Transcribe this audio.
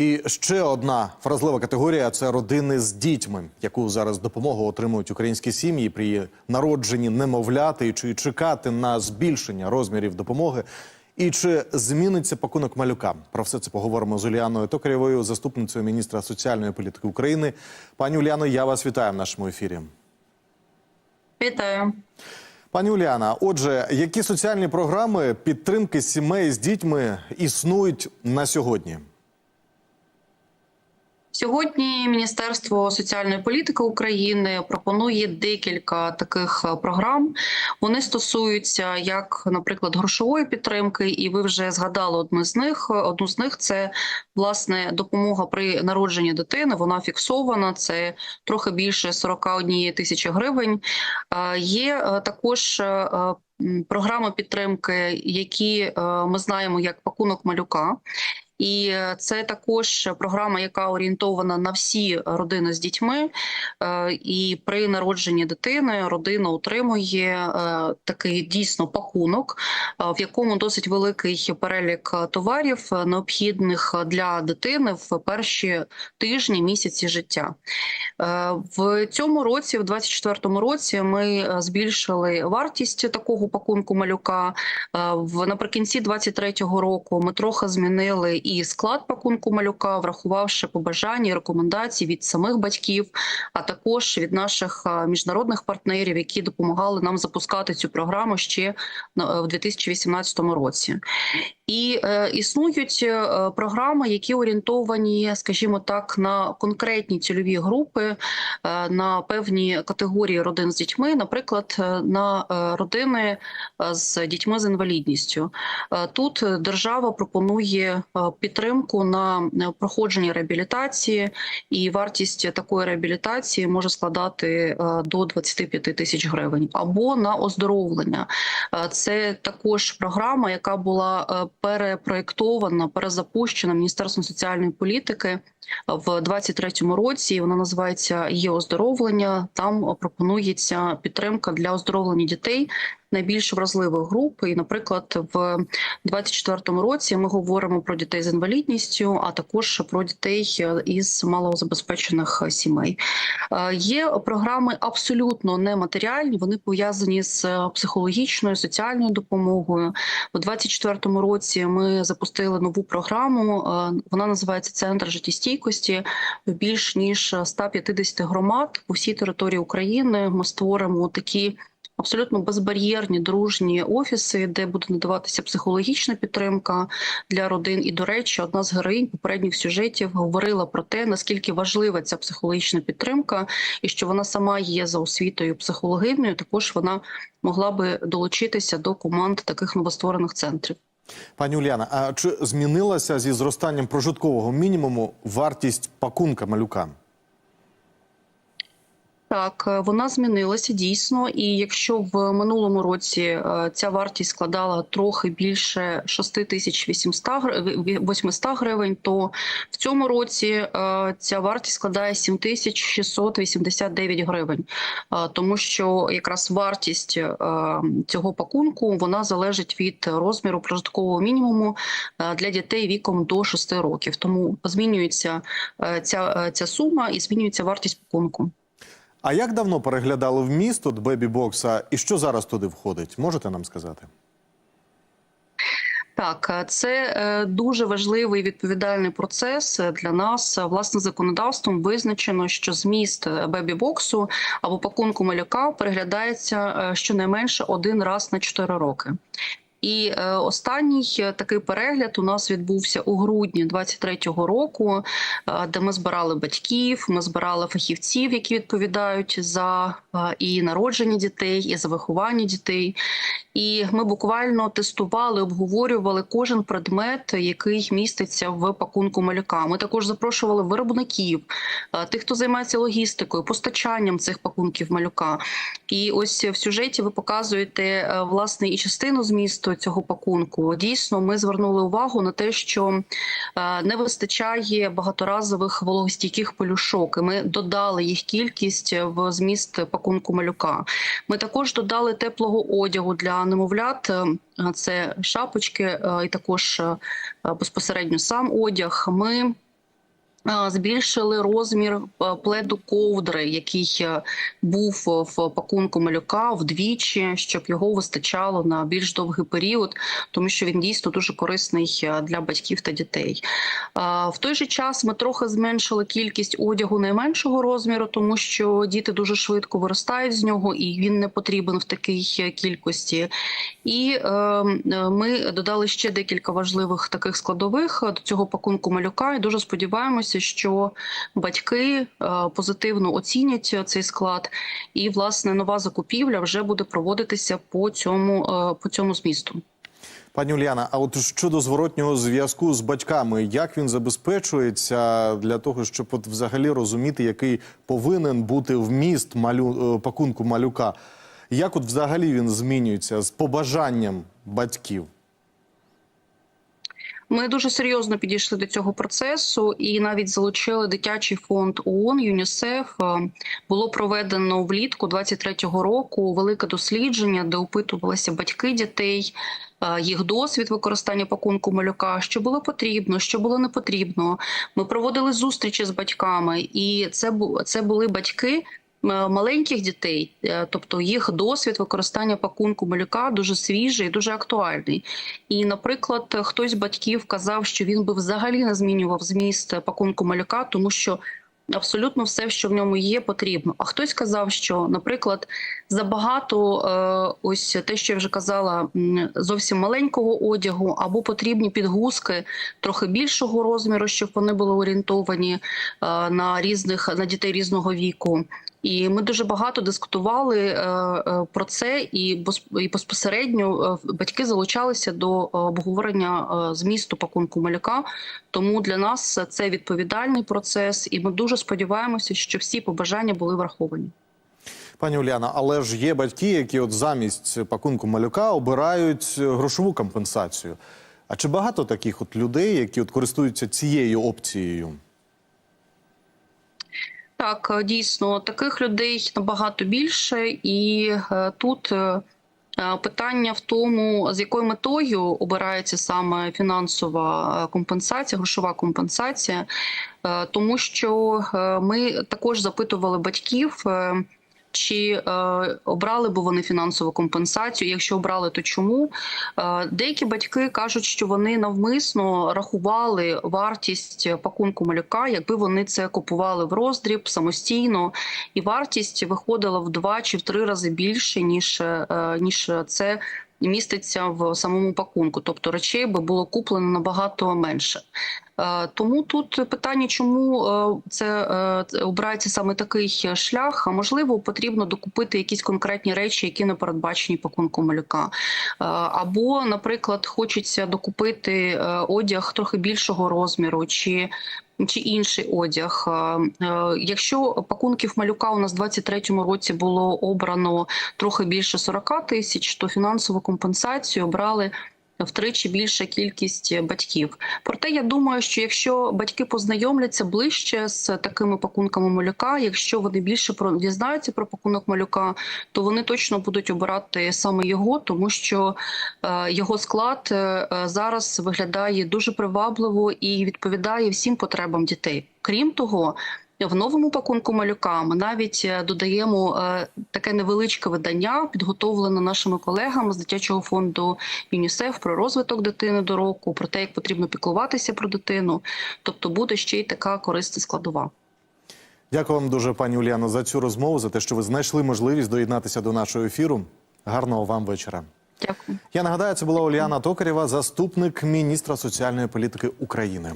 І ще одна вразлива категорія це родини з дітьми, яку зараз допомогу отримують українські сім'ї при народженні немовляти, і чи чекати на збільшення розмірів допомоги. І чи зміниться пакунок малюка? Про все це поговоримо з Уліаною Токарєвою, заступницею міністра соціальної політики України. Пані Уляно, я вас вітаю в нашому ефірі. Вітаю. Пані Уляна, отже, які соціальні програми підтримки сімей з дітьми існують на сьогодні? Сьогодні Міністерство соціальної політики України пропонує декілька таких е, програм. Вони стосуються як, наприклад, грошової підтримки, і ви вже згадали одну з них. Одну з них це власне допомога при народженні дитини. Вона фіксована. Це трохи більше 41 тисячі гривень. Е, Є е, також. Програми підтримки, які ми знаємо як пакунок малюка, і це також програма, яка орієнтована на всі родини з дітьми. Е, І при народженні дитини родина отримує е, такий дійсно пакунок, е, в якому досить великий перелік товарів, необхідних для дитини в перші тижні місяці життя. В цьому році, в 2024 році, ми збільшили вартість такого пакунку малюка. В наприкінці 2023 року ми трохи змінили і склад пакунку малюка, врахувавши побажання і рекомендації від самих батьків, а також від наших е, міжнародних партнерів, які допомагали нам запускати цю програму ще на- в 2018 році. І е, існують е, програми, які орієнтовані, скажімо так, на конкретні цільові групи, е, на певні категорії родин з дітьми, наприклад, е, на е, родини з дітьми з інвалідністю. Тут держава пропонує підтримку на проходження реабілітації, і вартість такої реабілітації може складати до 25 тисяч гривень, або на оздоровлення. Це також програма, яка була перепроєктована, перезапущена Міністерством соціальної політики в 23-му році. Вона називається «Є оздоровлення». Там пропонується підтримка для оздоровлення дітей найбільш вразливих груп. І, наприклад, в 24-му році ми говоримо про дітей з інвалідністю, а також про дітей е, із малозабезпечених сімей. Е, Є програми абсолютно нематеріальні. Вони пов'язані з психологічною соціальною допомогою. У 24-му році ми запустили нову програму. е, Вона називається Центр життєстійкості. В більш ніж 150 громад по всій території України. Ми створимо такі. Абсолютно безбар'єрні дружні офіси, де буде надаватися психологічна підтримка для родин. І, до речі, одна з героїнь попередніх сюжетів говорила про те, наскільки важлива ця психологічна підтримка, і що вона сама є за освітою психологиною. Також вона могла би долучитися до команд таких новостворених центрів. Пані Уляна, а чи змінилася зі зростанням прожиткового мінімуму вартість пакунка малюка? Так, е, вона змінилася дійсно. І якщо в минулому році е, ця вартість складала трохи більше 6800 гр- 800 гривень, то в цьому році е, ця вартість складає 7689 гривень, тому що якраз вартість цього пакунку вона залежить від розміру прожиткового мінімуму для дітей віком до 6 років. Тому змінюється ця, ця сума і змінюється вартість пакунку. А як давно переглядали вміст от бебі-бокса і що зараз туди входить? Можете нам сказати? Так, е, це е, дуже важливий відповідальний процес е, для нас. Власне, законодавством визначено, що зміст бебі-боксу або пакунку малюка переглядається щонайменше один раз на 4 роки. І е, останній е, такий перегляд у нас відбувся у грудні 23-го року, е, де ми збирали батьків, ми збирали фахівців, які відповідають за і народження дітей, і за виховання дітей. І ми буквально тестували, обговорювали кожен предмет, який міститься в пакунку малюка. Ми також запрошували виробників, тих, хто займається логістикою, постачанням цих пакунків малюка. І ось в сюжеті ви показуєте власне і частину змісту цього пакунку. Дійсно, ми звернули увагу на те, що е, не вистачає багаторазових вологостійких пелюшок. І ми додали їх кількість в зміст пакунку малюка. Ми також додали теплого одягу для немовлят. Е, Це шапочки е, і також безпосередньо сам одяг. Ми збільшили розмір е, пледу ковдри, який е, був в пакунку малюка вдвічі, щоб його вистачало на більш довгий період, тому що він дійсно дуже корисний е, для батьків та дітей. Е, В той же час ми трохи зменшили кількість одягу найменшого розміру, тому що діти дуже швидко виростають з нього, і він не потрібен в такій е, кількості. І е, е, ми додали ще декілька важливих таких складових до цього пакунку малюка. І дуже сподіваємося, що батьки е, позитивно оцінять цей склад, і власне нова закупівля вже буде проводитися по цьому, е, по цьому змісту. Пані Уляна, а от щодо зворотнього зв'язку з батьками, як він забезпечується для того, щоб от взагалі розуміти, який повинен бути вміст малю... е, пакунку малюка? Як от взагалі він змінюється з побажанням батьків? Ми дуже серйозно підійшли до цього процесу і навіть залучили дитячий фонд ООН ЮНІСЕФ. Е, Було проведено влітку 23-го року велике дослідження, де опитувалися батьки дітей. е, Їх досвід використання пакунку малюка, що було потрібно, що було не потрібно. Ми проводили зустрічі з батьками, і це це були батьки маленьких дітей, е, тобто їх досвід використання пакунку малюка дуже свіжий, і дуже актуальний. І, наприклад, хтось з батьків казав, що він би взагалі не змінював зміст пакунку малюка, тому що абсолютно все, що в ньому є, потрібно. А хтось казав, що, наприклад, забагато е, ось те, що я вже казала, зовсім маленького одягу, або потрібні підгузки трохи більшого розміру, щоб вони були орієнтовані е, на різних на дітей різного віку. І ми дуже багато дискутували е, е, про це, і і безпосередньо е, батьки залучалися до обговорення змісту пакунку малюка. Тому для нас це відповідальний процес, і ми дуже сподіваємося, що всі побажання були враховані. Пані Уляна, але ж є батьки, які от замість пакунку малюка обирають грошову компенсацію. А чи багато таких от людей, які от користуються цією опцією? Так, е, дійсно, таких людей набагато більше, і е, тут е, питання в тому, з якою метою обирається саме фінансова компенсація, грошова компенсація, тому що ми також запитували батьків. Чи е, обрали би вони фінансову компенсацію? Якщо обрали, то чому? Е, деякі батьки кажуть, що вони навмисно рахували вартість пакунку малюка, якби вони це купували в роздріб самостійно, і вартість виходила в два чи в три рази більше ніж, е, ніж це. Міститься в самому пакунку, тобто речей би було куплено набагато менше. Е, Тому тут питання, чому е, це е, обирається саме такий шлях. А можливо, потрібно докупити якісь конкретні речі, які не передбачені пакунком малюка. Або, наприклад, хочеться докупити одяг трохи більшого розміру, чи чи інший одяг. Якщо пакунків малюка у нас в 23-му році було обрано трохи більше 40 тисяч, то фінансову компенсацію обрали втричі більша кількість батьків. Проте я думаю, що якщо батьки познайомляться ближче з такими пакунками малюка, якщо вони більше про дізнаються про пакунок малюка, то вони точно будуть обирати саме його, тому що е, його склад е, зараз виглядає дуже привабливо і відповідає всім потребам дітей. Крім того. В новому пакунку малюка ми навіть е, додаємо е, таке невеличке видання, підготовлене нашими колегами з дитячого фонду ЮНІСЕФ про розвиток дитини до року, про те, як потрібно піклуватися про дитину. Тобто буде ще й така корисна складова. Дякую вам дуже, пані Уляно, за цю розмову, за те, що ви знайшли можливість доєднатися до нашого ефіру. Гарного вам вечора. Дякую. Я нагадаю, це була Уляна Токарєва, заступник міністра соціальної політики України.